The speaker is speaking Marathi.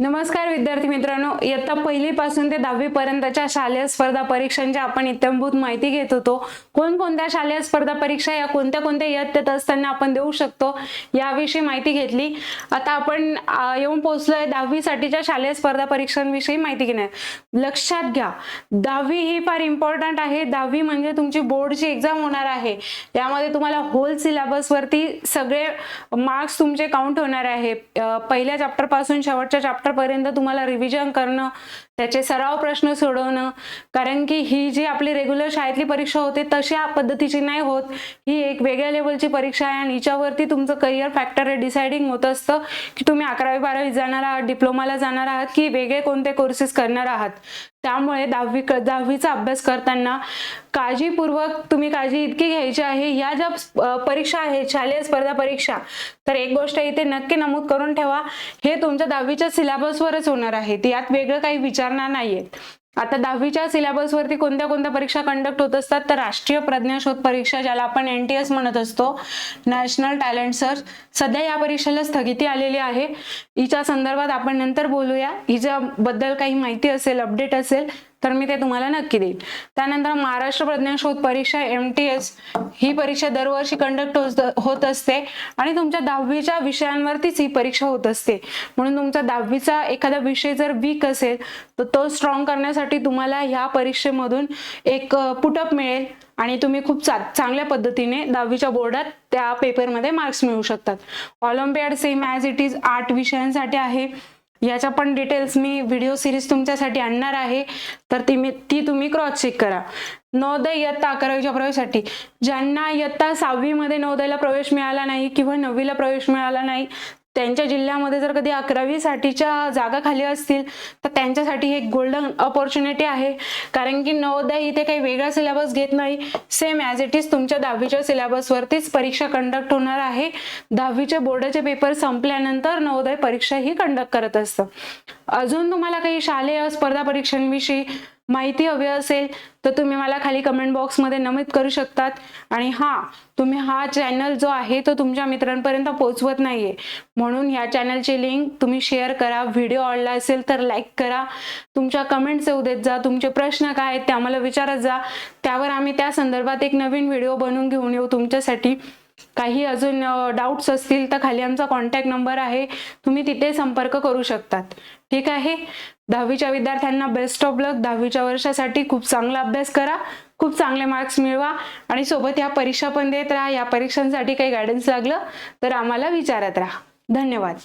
नमस्कार विद्यार्थी मित्रांनो इयत्ता पहिलीपासून ते दहावीपर्यंतच्या शालेय स्पर्धा परीक्षांची आपण इत्यंभूत माहिती घेत होतो. कोणकोणत्या शालेय स्पर्धा परीक्षा या कोणत्या कोणत्या इयत्तेत असताना आपण देऊ शकतो याविषयी माहिती घेतली. आता आपण येऊन पोहोचलोय दहावीसाठीच्या शालेय स्पर्धा परीक्षांविषयी माहिती घेणार लक्षात घ्या दहावी ही फार इम्पॉर्टंट आहे. दहावी म्हणजे तुमची बोर्डची एक्झाम होणार आहे. यामध्ये तुम्हाला होल सिलेबसवरती सगळे मार्क्स तुमचे काउंट होणार आहे. पहिल्या चॅप्टरपासून शेवटच्या चॅप्टर पर्यंत तुम्हाला रिव्हिजन करणं त्याचे सराव प्रश्न सोडवणं कारण की ही जी आपली रेग्युलर शाळेतली परीक्षा होते तशा पद्धतीची नाही होत. ही एक वेगळ्या लेवलची परीक्षा आहे आणि हिच्यावरती तुमचं करिअर फॅक्टर हे डिसाइडिंग होत असतं की तुम्ही अकरावी बारावी जाणार आहात डिप्लोमाला जाणार आहात की वेगळे कोणते कोर्सेस करणार आहात. त्यामुळे दहावी दहावीचा अभ्यास करताना काळजीपूर्वक तुम्ही काळजी इतकी घ्यायची आहे. या ज्या परीक्षा आहेत शालेय स्पर्धा परीक्षा तर एक गोष्ट इथे नक्की नमूद करून ठेवा. हे तुमच्या दहावीच्या सिलेबसवरच होणार आहे. यात वेगळं काही विचारणार नाहीयेत. आता दहावीच्या सिलेबसवरती कोणत्या कोणत्या परीक्षा कंडक्ट होत असतात? तर राष्ट्रीय प्रज्ञाशोध परीक्षा ज्याला आपण एन टी एस म्हणत असतो नॅशनल टॅलेंट सर्च सध्या या परीक्षेला स्थगिती आलेली आहे. हिच्या संदर्भात आपण नंतर बोलूया. हिच्याबद्दल काही माहिती असेल अपडेट असेल तर मी ते तुम्हाला नक्की देईन. त्यानंतर महाराष्ट्र प्रज्ञाशोध परीक्षा एम टी एस ही परीक्षा दरवर्षी कंडक्ट होत असते आणि तुमच्या दहावीच्या विषयांवरतीच ही परीक्षा होत असते. म्हणून तुमचा दहावीचा एखादा विषय जर वीक असेल तर तो स्ट्रॉंग करण्यासाठी तुम्हाला ह्या परीक्षेमधून एक पुटअप मिळेल आणि तुम्ही खूप चा चांगल्या पद्धतीने दहावीच्या बोर्डात त्या पेपरमध्ये मार्क्स मिळू शकतात. Olympiad same as it is आठ विषयांसाठी आहे. याच्या पण डिटेल्स मी व्हिडिओ सिरीज तुमच्यासाठी आणणार आहे. तर ती मी ती तुम्ही क्रॉस चेक करा. नवोदय इयत्ता अकरावीच्या प्रवेशासाठी. ज्यांना इयत्ता सहावीमध्ये नवोदयला प्रवेश मिळाला नाही किंवा नववीला प्रवेश मिळाला नाही त्यांच्या जिल्ह्यामध्ये जर कधी अकरावीसाठीच्या जागा खाली असतील तर त्यांच्यासाठी हे गोल्डन अपॉर्च्युनिटी आहे. कारण की नवोदय इथे काही वेगळा सिलेबस घेत नाही. सेम ॲज इट इज तुमच्या दहावीच्या सिलेबसवरतीच परीक्षा कंडक्ट होणार आहे. दहावीचे बोर्डाचे पेपर संपल्यानंतर नवोदय परीक्षा ही कंडक्ट करत असतं. अजून तुम्हाला काही शालेय स्पर्धा परीक्षांविषयी माहिती हवी असेल तर तुम्ही मला खाली कमेंट बॉक्समध्ये नमूद करू शकतात. आणि हां तुम्ही हा चॅनल जो आहे तो तुमच्या मित्रांपर्यंत पोहोचवत नाहीये. म्हणून ह्या चॅनलची लिंक तुम्ही शेअर करा. व्हिडिओ आवडला असेल तर लाईक करा. तुमच्या कमेंट्स येऊ देत जा. तुमचे प्रश्न काय आहेत ते आम्हाला विचारत जा. त्यावर आम्ही त्या संदर्भात एक नवीन व्हिडिओ बनवून घेऊन येऊ तुमच्यासाठी. काही अजून डाऊट्स असतील तर खाली आमचा कॉन्टॅक्ट नंबर आहे. तुम्ही तिथे संपर्क करू शकतात. ठीक आहे? दहावीच्या विद्यार्थ्यांना बेस्ट ऑफ लक दहावीच्या वर्षासाठी खूप चांगला अभ्यास करा. खूप चांगले मार्क्स मिळवा. आणि सोबत ह्या परीक्षा पण देत राहा. या परीक्षांसाठी काही गायडन्स लागलं तर आम्हाला विचारत राहा. धन्यवाद.